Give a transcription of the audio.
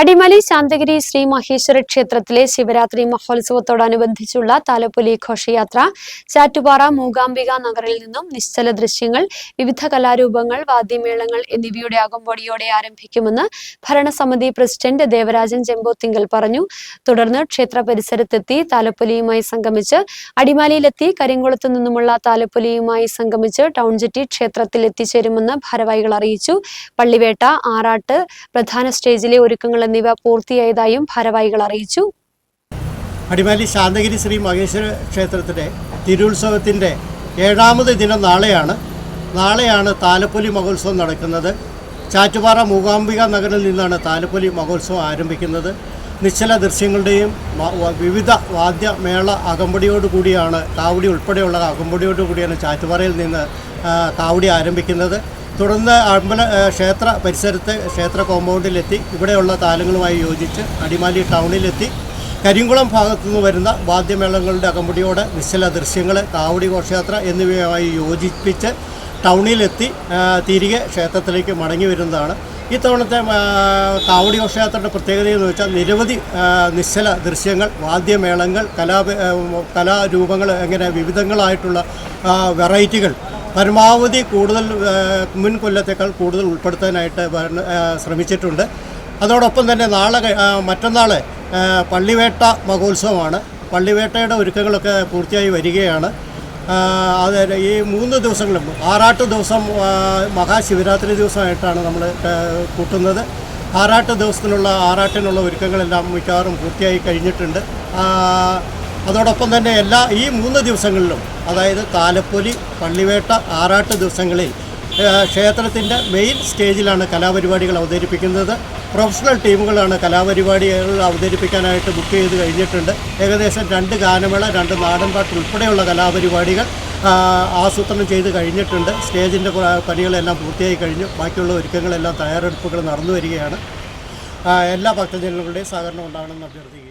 അടിമലി ശാന്തഗിരി ശ്രീ മഹേശ്വര ക്ഷേത്രത്തിലെ ശിവരാത്രി മഹോത്സവത്തോടനുബന്ധിച്ചുള്ള താലപ്പൊലി ഘോഷയാത്ര ചാറ്റുപാറ മൂകാംബിക നഗറിൽ നിന്നും നിശ്ചല ദൃശ്യങ്ങൾ വിവിധ കലാരൂപങ്ങൾ വാദ്യമേളങ്ങൾ എന്നിവയുടെ അകമ്പടിയോടെ ആരംഭിക്കുമെന്ന് ഭരണസമിതി പ്രസിഡന്റ് ദേവരാജൻ ചെമ്പോത്തിങ്കൽ പറഞ്ഞു. തുടർന്ന് ക്ഷേത്ര പരിസരത്തെത്തി താലപ്പൊലിയുമായി സംഗമിച്ച് അടിമാലിയിലെത്തി കരിങ്കുളത്തു നിന്നുമുള്ള താലപ്പൊലിയുമായി സംഗമിച്ച് ടൗൺ ജെട്ടി ക്ഷേത്രത്തിൽ എത്തിച്ചേരുമെന്ന് ഭാരവാഹികൾ അറിയിച്ചു. പള്ളിവേട്ട ആറാട്ട് പ്രധാന സ്റ്റേജിലെ ഒരുക്കങ്ങൾ എന്നിവ പൂർത്തിയായതായും ഭാരവാഹികൾ അറിയിച്ചു. അടിമാലി ശാന്തഗിരി ശ്രീ മഹേശ്വര ക്ഷേത്രത്തിലെ തിരുത്സവത്തിന്റെ ഏഴാമത് ദിനം നാളെയാണ്. നാളെയാണ് താലപ്പൊലി മഹോത്സവം നടക്കുന്നത്. ചാറ്റുപാറ മൂകാംബിക നഗറിൽ നിന്നാണ് താലപ്പൊലി മഹോത്സവം ആരംഭിക്കുന്നത്. നിശ്ചല ദൃശ്യങ്ങളുടെയും വിവിധ വാദ്യമേള അകമ്പടിയോടുകൂടിയാണ് കാവടി ഉൾപ്പെടെയുള്ള അകമ്പടിയോടുകൂടിയാണ് ചാറ്റുപാറയിൽ നിന്ന് കാവടി ആരംഭിക്കുന്നത്. തുടർന്ന് അമ്പല ക്ഷേത്ര പരിസരത്ത് ക്ഷേത്ര കോമ്പൗണ്ടിലെത്തി. ഇവിടെയുള്ള താലങ്ങളുമായി യോജിച്ച് അടിമാലി ടൗണിലെത്തി. കരിങ്കുളം ഭാഗത്തു നിന്ന് വരുന്ന വാദ്യമേളങ്ങളുടെ അകമ്പടിയോടെ നിശ്ചല ദൃശ്യങ്ങൾ കാവടി ഘോഷയാത്ര എന്നിവയുമായി യോജിപ്പിച്ച് ടൗണിലെത്തി തിരികെ ക്ഷേത്രത്തിലേക്ക് മടങ്ങി വരുന്നതാണ്. ഇത്തവണത്തെ കാവടി ഘോഷയാത്രയുടെ പ്രത്യേകത എന്ന് വെച്ചാൽ നിരവധി നിശ്ചല ദൃശ്യങ്ങൾ വാദ്യമേളങ്ങൾ കലാ കലാരൂപങ്ങൾ അങ്ങനെ വിവിധങ്ങളായിട്ടുള്ള വെറൈറ്റികൾ പരമാവധി കൂടുതൽ മുൻകൊല്ലത്തേക്കാൾ മുൻ കൊല്ലത്തേക്കാൾ കൂടുതൽ ഉൾപ്പെടുത്താനായിട്ട് ശ്രമിച്ചിട്ടുണ്ട്. അതോടൊപ്പം തന്നെ നാളെ മറ്റന്നാൾ പള്ളിവേട്ട മഹോത്സവമാണ്. പള്ളിവേട്ടയുടെ ഒരുക്കങ്ങളൊക്കെ പൂർത്തിയായി വരികയാണ്. അത് ഈ മൂന്ന് ദിവസങ്ങളും ആറാട്ട് ദിവസം മഹാശിവരാത്രി ദിവസമായിട്ടാണ് നമ്മൾ കൂട്ടുന്നത്. ആറാട്ട് ദിവസത്തിനുള്ള ആറാട്ടിനുള്ള ഒരുക്കങ്ങളെല്ലാം മിക്കവാറും പൂർത്തിയായി കഴിഞ്ഞിട്ടുണ്ട്. അതോടൊപ്പം തന്നെ എല്ലാ ഈ മൂന്ന് ദിവസങ്ങളിലും അതായത് താലപ്പൊലി പള്ളിവേട്ട ആറാട്ട് ദിവസങ്ങളിൽ ക്ഷേത്രത്തിന്റെ മെയിൻ സ്റ്റേജിലാണ് കലാപരിപാടികൾ അവതരിപ്പിക്കുന്നത്. പ്രൊഫഷണൽ ടീമുകളാണ് കലാപരിപാടികൾ അവതരിപ്പിക്കാനായിട്ട് ബുക്ക് ചെയ്ത് കഴിഞ്ഞിട്ടുണ്ട്. ഏകദേശം രണ്ട് ഗാനമേള രണ്ട് നാടൻപാട്ട് ഉൾപ്പെടെയുള്ള കലാപരിപാടികൾ ആസൂത്രണം ചെയ്ത് കഴിഞ്ഞിട്ടുണ്ട്. സ്റ്റേജിന്റെ പണികളെല്ലാം പൂർത്തിയായി കഴിഞ്ഞു. ബാക്കിയുള്ള ഒരുക്കങ്ങളെല്ലാം തയ്യാറെടുപ്പുകൾ നടന്നു വരികയാണ്. എല്ലാ ഭക്തജനങ്ങളുടെയും സഹകരണം ഉണ്ടാകണമെന്ന് അഭ്യർത്ഥിക്കുകയും